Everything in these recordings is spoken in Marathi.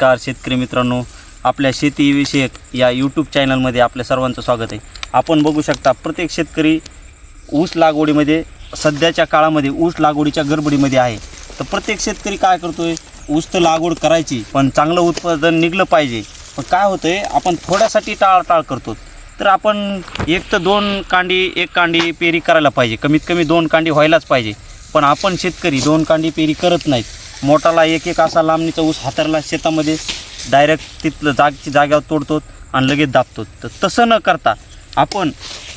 नमस्कार शेतकरी मित्रांनो. आपल्या शेतीविषयक या यूट्यूब चॅनलमध्ये आपल्या सर्वांचं स्वागत आहे. आपण बघू शकता प्रत्येक शेतकरी ऊस लागवडीमध्ये सध्याच्या काळामध्ये ऊस लागवडीच्या गडबडीमध्ये आहे. तर प्रत्येक शेतकरी काय करतोय? ऊस तर लागवड करायची पण चांगलं उत्पादन निघलं पाहिजे. पण काय होतं आहे आपण थोड्यासाठी टाळटाळ करतो. तर आपण एक तर दोन कांडी एक कांडी पेरी करायला पाहिजे. कमीत कमी दोन कांडी व्हायलाच पाहिजे. पण आपण शेतकरी दोन कांडी पेरी करत नाहीत. मोठाला एक एक असा लांबणीचा ऊस हातरला शेतामध्ये डायरेक्ट तिथलं जागची जाग्यावर तोडतो आणि लगेच दाबतो तर तसं न करता आपण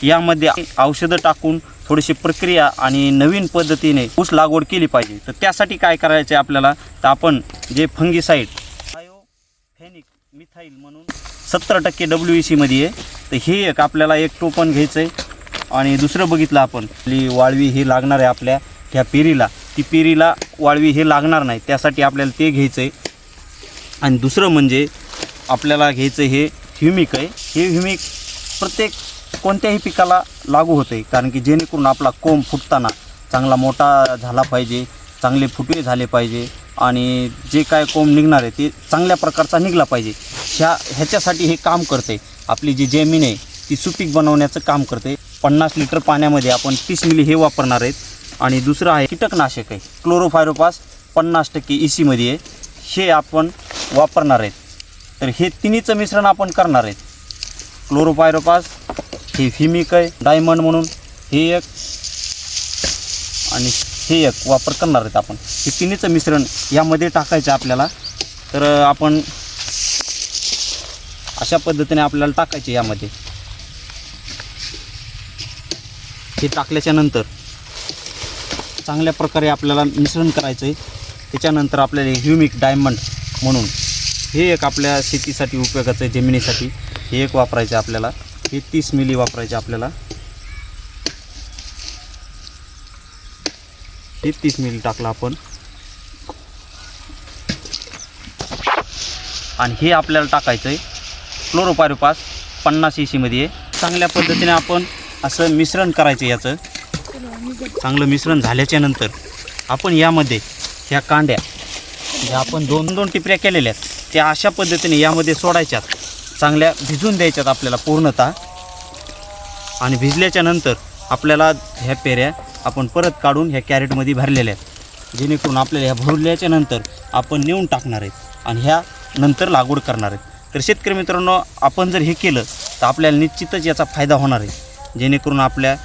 यामध्ये औषधं टाकून थोडीशी प्रक्रिया आणि नवीन पद्धतीने ऊस लागवड केली पाहिजे. तर त्यासाठी काय करायचं आहे आपल्याला? तर आपण जे फंगीसाईड फेनिक मिथाईल म्हणून सत्तर टक्के डब्ल्यू ई सीमध्ये आहे तर हे एक आपल्याला एक टोपण घ्यायचं आहे आणि दुसरं बघितलं आपण आपली वाळवी ही लागणार आहे आपल्या ह्या पेरीला. ती पेरीला वाळवी हे लागणार नाही त्यासाठी आपल्याला ते घ्यायचं आहे आणि दुसरं म्हणजे आपल्याला घ्यायचं हे ह्युमिक आहे. हे ह्युमिक प्रत्येक कोणत्याही पिकाला लागू होतं आहे कारण की जेणेकरून आपला कोंब फुटताना चांगला मोठा झाला पाहिजे चांगले फुटवे झाले पाहिजे आणि जे काय कोंब निघणार आहे ते चांगल्या प्रकारचा निघला पाहिजे. ह्या ह्याच्यासाठी हे काम करते आपली जी जमीन आहे ती सुपीक बनवण्याचं काम करते पन्नास लिटर पाण्यामध्ये आपण तीस मिली हे वापरणार आहेत. आणि दुसरं आहे कीटकनाशक आहे. क्लोरोफायरोपास पन्नास टक्के ई सीमध्ये आहे. हे आपण वापरणार आहेत. तर हे तिन्हीचं मिश्रण आपण करणार आहेत. क्लोरोफायरोपास हे फिमिक आहे डायमंड म्हणून हे एक आणि हे एक वापर करणार आहेत आपण. हे तिन्हीचं मिश्रण यामध्ये टाकायचं आपल्याला. तर आपण अशा पद्धतीने आपल्याला टाकायचे यामध्ये. हे टाकल्याच्या नंतर चांगल्या प्रकारे आपल्याला मिश्रण करायचं आहे. त्याच्यानंतर आपल्याला ह्युमिक डायमंड म्हणून हे एक आपल्या शेतीसाठी उपयोगाचं आहे जमिनीसाठी. हे एक वापरायचं आहे आपल्याला. हे तीस मिली वापरायचे आपल्याला. हे तीस मिली टाकलं आपण. आणि हे आपल्याला टाकायचं आहे. क्लोरोपायरोपास पन्नास ई सीमध्ये चांगल्या पद्धतीने आपण असं मिश्रण करायचं याचं. चांगलं मिश्रण झाल्याच्यानंतर आपण यामध्ये ह्या कांड्या ज्या आपण दोन दोन टिपऱ्या केलेल्या आहेत त्या अशा पद्धतीने यामध्ये सोडायच्यात. चांगल्या भिजून द्यायच्यात आपल्याला पूर्णतः. आणि भिजल्याच्या नंतर आपल्याला ह्या पेऱ्या आपण परत काढून ह्या कॅरेटमध्ये भरलेल्या आहेत. जेणेकरून आपल्याला ह्या भरल्याच्या नंतर आपण नेऊन टाकणार आहेत आणि ह्या नंतर लागवड करणार आहेत. तर शेतकरी मित्रांनो आपण जर हे केलं तर आपल्याला निश्चितच याचा फायदा होणार आहे. जेणेकरून आपल्या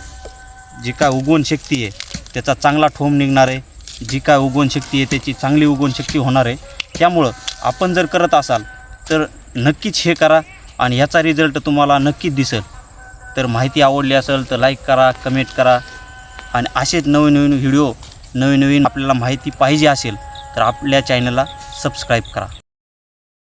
जी काय उगवण शक्ती आहे त्याचा चांगला ठोम निघणार आहे. जी काय उगवण शक्ती आहे त्याची चांगली उगवण शक्ती होणार आहे. त्यामुळं आपण जर करत असाल तर नक्कीच हे करा आणि ह्याचा रिझल्ट तुम्हाला नक्कीच दिसेल. तर माहिती आवडली असेल तर लाईक करा कमेंट करा. आणि असेच नवीन नवीन व्हिडिओ नवीन नवीन आपल्याला माहिती पाहिजे असेल तर आपल्या चॅनलला सबस्क्राईब करा.